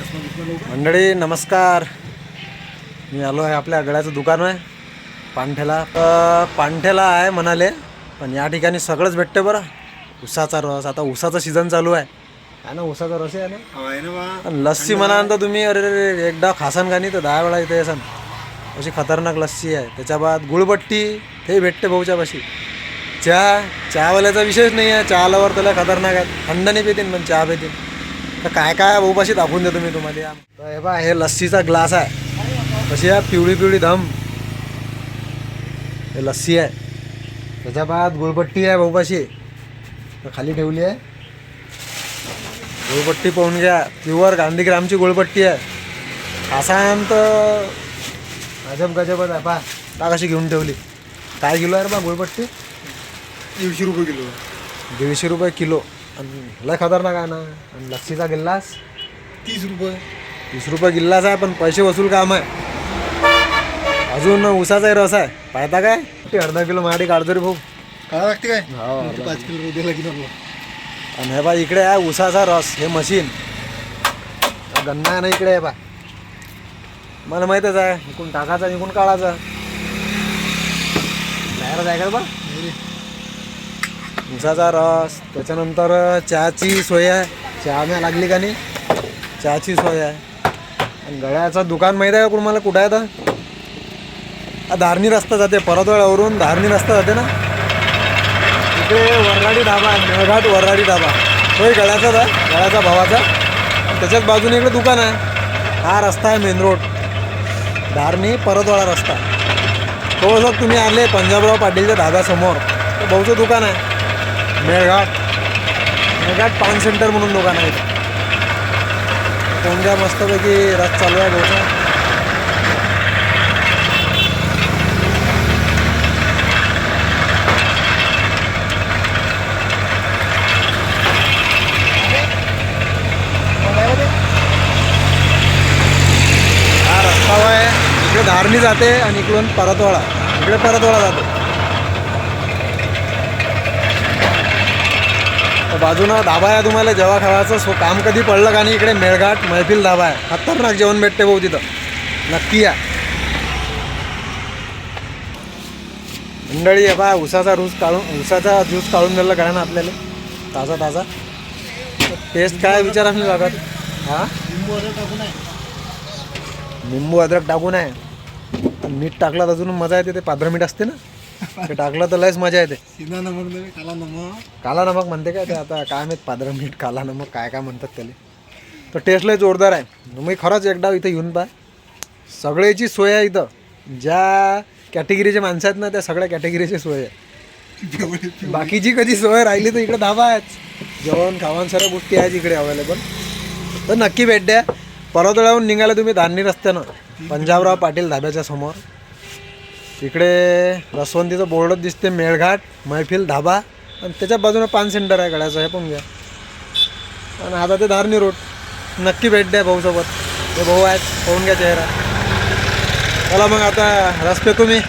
मंडळी नमस्कार. मी आलो आहे आपल्या गळ्याचं दुकान आहे पांठ्याला पांठ्याला आहे म्हणाले पण या ठिकाणी सगळंच भेटते बरं. उसाचा रस आता उसाचा सीझन चालू आहे. आहे ना उसाचा रस आहे ना? लस्सी म्हणाल तर तुम्ही अरे रे एकदा खासान खाणी तर दहा वेळा इथे येसान. अशी खतरनाक लस्सी आहे. त्याच्या बाद गुळपट्टी ते भेटते भाऊच्या पाशी चहा चहावाल्याचा विषयच नाही आहे. चहा आल्यावर त्याला खतरनाक आहे. थंड नाही पितीन पण चहा पितीन. तर काय काय भाऊपाशी दाखवून देतो मी तुम्हाला. हे बा हे लस्सीचा ग्लास आहे. कशी आहे? पिवळी पिवळी धम. हे लस्सी आहे. त्याच्या बाद गुळपट्टी आहे भाऊपाशी तर खाली ठेवली आहे. गुळपट्टी पाहून घ्या. प्युअर गांधीग्रामची गुळपट्टी आहे. असान तर अजब गजबच आहे. पा का कशी घेऊन ठेवली. काय किलो आहे रे बा गुळपट्टी? दीडशे रुपये किलो. दीडशे रुपये किलो. आणि लय खतरनाक आहे ना. आणि लस्सीचा गिल्लास. तीस रुपये. तीस रुपये गिल्लास आहे पण पैसे वसूल काम आहे. अजून उसाचाही रस आहे. पाहता काय? ते अर्धा किलो माडी काढतो रे भाऊ. काय लागते काय? हो, पाच किलो. द्यायला की नको. आणि हे बा इकडे आहे उसाचा रस. हे मशीन. गन्ना आहे ना इकडे आहे बा मला माहीतच आहे इकून टाकायचा इकून काढायचा. बाहेर आहे का? बा उसाचा रस त्याच्यानंतर चहाची सोय आहे. चहा नाही लागली का नाही? चहाची सोय आहे. आणि गळ्याचं दुकान माहीत आहे का तुम्हाला कुठं आहे तर धारणी रस्ता जाते. परतवळ्यावरून धारणी रस्ता जाते ना? तिथे वरराडी ढाबा मेळघाट वरराडी ढाबा. तोही गळ्याचाच आहे गळ्याचा भावाचा. त्याच्याच बाजूने इकडे दुकान आहे. हा रस्ता आहे मेन रोड. धारणी परतवाडा रस्ता. तो जर तुम्ही आले पंजाबराव पाटीलच्या ढाब्यासमोर तर भाऊचं दुकान आहे. मेळघाट मेळघाट पान सेंटर म्हणून दुकान आहे कोणत्या मस्तपैकी रस चालू आहे डोसा हा रस्ता आहे इकडे धारणी जाते आणि इकडून परतवाडा. इकडे परतवाडा जातो. बाजूनं धाबा आहे तुम्हाला जेव्हा खावायचं सो काम कधी पडलं का नाही इकडे मेळघाट मैफिल धाबा आहे. खतरनाक जेवण भेटते भाऊ तिथं. नक्की या. मंडळी आहे बा उसाचा रूस काढून उसाचा ज्यूस काढून दिला काय ना आपल्याला. ताजा ताजा. टेस्ट काय विचारा मी बघा हां? लिंबू टाकून आहे निंबू अद्रक टाकून आहे. मीठ टाकलं तर अजून मजा येते ते पांढरं मीठ असते ना. ते टाकलं तर लयच मजा येते. सिधा नमक नव्हे काला नमक. काला नमक म्हणते काय ते आता काय माहीत पांढरं मीठ काला नमक काय काय म्हणतात त्याला. तर टेस्ट लय जोरदार आहे. मी खरंच एकदा इथं येऊन पाय सगळ्याची सोय आहे इथं. ज्या कॅटेगरीचे माणसं आहेत ना त्या सगळ्या कॅटेगरीची सोय आहे. बाकीची कधी सोय राहिली तर इकडे धाबा आहेच जेवण खावण सर्व गोष्टी आहेत इकडे अवेलेबल तर नक्की भेट द्या. परतळावून निघाला तुम्ही धारणी रस्त्यानं. पंजाबराव पाटील धाब्याच्या समोर. इकडे रसवंतीचं बोर्डच दिसते मेळघाट मैफिल धाबा. आणि त्याच्या बाजूने पान सेंटर आहे गड्याचं हे पण घ्या. आणि आता ते धारणी रोड. नक्की भेट द्या भाऊसोबत. हे भाऊ आहेत पाहून घ्या चेहरा. चला मग आता रस्ते तुम्ही.